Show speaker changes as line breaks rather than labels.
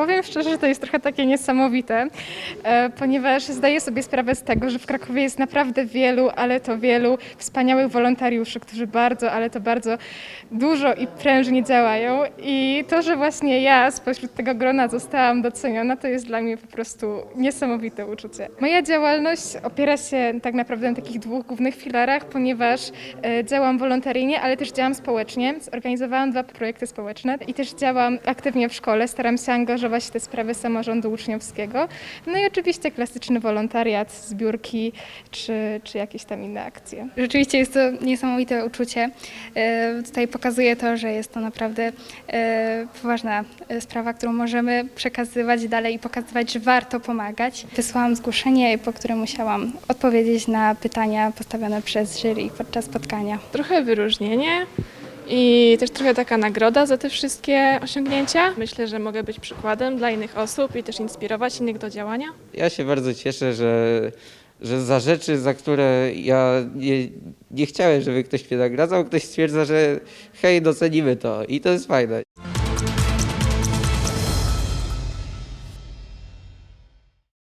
Powiem szczerze, że to jest trochę takie niesamowite, e, ponieważ zdaję sobie sprawę z tego, że w Krakowie jest naprawdę wielu, ale to wielu wspaniałych wolontariuszy, którzy bardzo, ale to bardzo dużo i prężnie działają. I to, że właśnie ja spośród tego grona zostałam doceniona, to jest dla mnie po prostu niesamowite uczucie. Moja działalność opiera się tak naprawdę na takich dwóch głównych filarach, ponieważ e, działam wolontaryjnie, ale też działam społecznie. Zorganizowałam dwa projekty społeczne i też działam aktywnie w szkole. Staram się angażować w te sprawy samorządu uczniowskiego. No i oczywiście klasyczny wolontariat, zbiórki czy, czy jakieś tam inne akcje.
Rzeczywiście jest to niesamowite uczucie. E, Tutaj pokazuje to, że jest to naprawdę e, poważna e, sprawa, którą możemy przekazywać dalej i pokazywać, że warto pomagać. Wysłałam zgłoszenie, po którym musiałam odpowiedzieć na pytania postawione przez jury podczas spotkania.
trochę wyróżnienie i też trochę taka nagroda za te wszystkie osiągnięcia. Myślę, że mogę być przykładem dla innych osób i też inspirować innych do działania.
Ja się bardzo cieszę, że, że za rzeczy, za które ja nie, nie chciałem, żeby ktoś mnie nagradzał, ktoś stwierdza, że hej, docenimy to i to jest fajne.